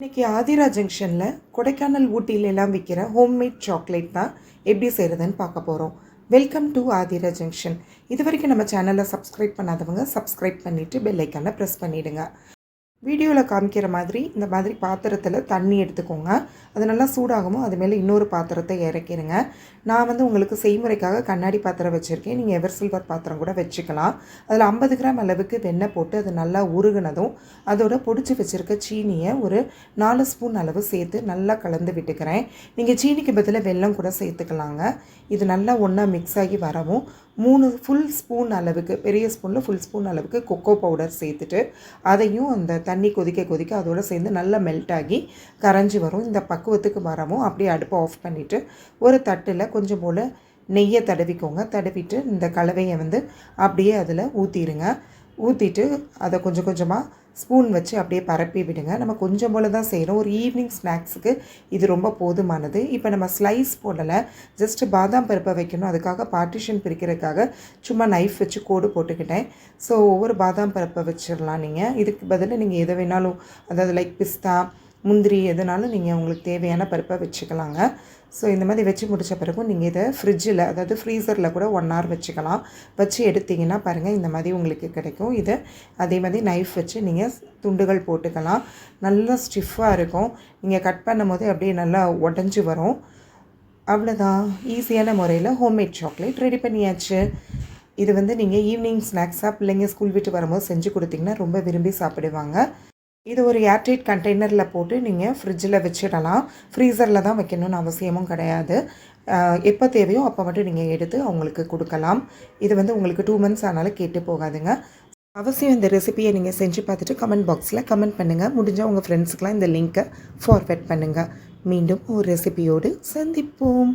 இன்னைக்கு ஆதிரா ஜங்ஷனில் கொடைக்கானல் ஊட்டியில எல்லாம் விற்கிற ஹோம்மேட் சாக்லேட் தான் எப்படி செய்கிறதுன்னு பார்க்க போகிறோம் வெல்கம் டு ஆதிரா ஜங்ஷன். இது வரைக்கும் நம்ம சேனலை சப்ஸ்கிரைப் பண்ணாதவங்க சப்ஸ்கிரைப் பண்ணிவிட்டு பெல் ப்ரெஸ் பண்ணிவிடுங்க வீடியோவில் காமிக்கிற மாதிரி இந்த மாதிரி பாத்திரத்தில் தண்ணி எடுத்துக்கோங்க. அது நல்லா சூடாகுமோ அது மேலே இன்னொரு பாத்திரத்தை இறக்கிடுங்க நான் வந்து உங்களுக்கு செய்முறைக்காக கண்ணாடி பாத்திரம் வச்சுருக்கேன். நீங்கள் எவர் சில்வர் பாத்திரம் கூட வச்சுக்கலாம். அதில் ஐம்பது கிராம் அளவுக்கு வெண்ணெய் போட்டு அது நல்லா உருகுனதும் அதோட பொடிச்சு வச்சுருக்க சீனியை ஒரு நாலு ஸ்பூன் அளவு சேர்த்து நல்லா கலந்து விட்டுக்கிறேன். நீங்கள் சீனிக்கு பதிலாக வெல்லம் கூட சேர்த்துக்கலாங்க. இது நல்லா ஒன்றா மிக்ஸ் ஆகி வரவும் மூணு ஃபுல் ஸ்பூன் அளவுக்கு பெரிய ஸ்பூனில் ஃபுல் ஸ்பூன் அளவுக்கு கொக்கோ பவுடர் சேர்த்துட்டு அதையும் அந்த தண்ணி கொதிக்க கொதிக்க அதோடு சேர்ந்து நல்லா மெல்ட் ஆகி கரைஞ்சி வரும். இந்த பக்குவத்துக்கு வரவும் அப்படியே அடுப்பை ஆஃப் பண்ணிவிட்டு ஒரு தட்டில் கொஞ்சம் போல் நெய்யை தடவிக்கோங்க. தடவிட்டு இந்த கலவையை வந்து அப்படியே அதில் ஊற்றிடுங்க ஊற்றிட்டு அதை கொஞ்சம் கொஞ்சமாக ஸ்பூன் வச்சு அப்படியே பரப்பி விடுங்க. நம்ம கொஞ்சம் போல் தான் செய்கிறோம் ஒரு ஈவினிங் ஸ்நாக்ஸுக்கு இது ரொம்ப போதுமானது. இப்போ நம்ம ஸ்லைஸ் போடலை. ஜஸ்ட்டு பாதாம் பருப்பை வைக்கணும். அதுக்காக பார்ட்டிஷன் பிரிக்கிறதுக்காக சும்மா நைஃப் வச்சு கோடு போட்டுக்கிட்டேன். ஸோ ஒவ்வொரு பாதாம் பருப்பை வச்சிடலாம் நீங்கள் இதுக்கு பதிலாக நீங்கள் எதை வேணாலும் அதாவது லைக் பிஸ்தா முந்திரி எதுனாலும் நீங்கள் உங்களுக்கு தேவையான பருப்பை வச்சுக்கலாங்க. ஸோ இந்த மாதிரி வச்சு முடித்த பிறகும் நீங்கள் இதை ஃப்ரிட்ஜில் அதாவது ஃப்ரீசரில் கூட ஒன் ஹவர் வச்சுக்கலாம். வச்சு எடுத்திங்கன்னா பாருங்கள் இந்த மாதிரி உங்களுக்கு கிடைக்கும். இதை அதே மாதிரி நைஃப் வச்சு நீங்கள் துண்டுகள் போட்டுக்கலாம். நல்லா ஸ்டிஃபாக இருக்கும். நீங்கள் கட் பண்ணும் போது அப்படியே நல்லா உடஞ்சி வரும். அவ்வளோதான். ஈஸியான முறையில் ஹோம்மேட் சாக்லேட் ரெடி பண்ணியாச்சு. இது வந்து நீங்கள் ஈவினிங் ஸ்நாக்ஸாக பிள்ளைங்க ஸ்கூல் விட்டு வரும்போது செஞ்சு கொடுத்தீங்கன்னா ரொம்ப விரும்பி சாப்பிடுவாங்க. இது ஒரு ஏர்டைட் கண்டெய்னரில் போட்டு நீங்கள் ஃப்ரிட்ஜில் வச்சிடலாம். ஃப்ரீசரில் தான் வைக்கணும்னு அவசியமும் கிடையாது. எப்போ தேவையோ அப்போ மட்டும் நீங்கள் எடுத்து அவங்களுக்கு கொடுக்கலாம். இது வந்து உங்களுக்கு டூ மந்த்ஸ் ஆனாலும் கேட்டு போகாதுங்க. அவசியம் இந்த ரெசிபியை நீங்கள் செஞ்சு பார்த்துட்டு கமெண்ட் பாக்ஸில் கமெண்ட் பண்ணுங்கள் முடிஞ்சால் உங்கள் ஃப்ரெண்ட்ஸுக்கெலாம் இந்த லிங்க்கை ஃபார்வேர்ட் பண்ணுங்கள் மீண்டும் ஒரு ரெசிபியோடு சந்திப்போம்.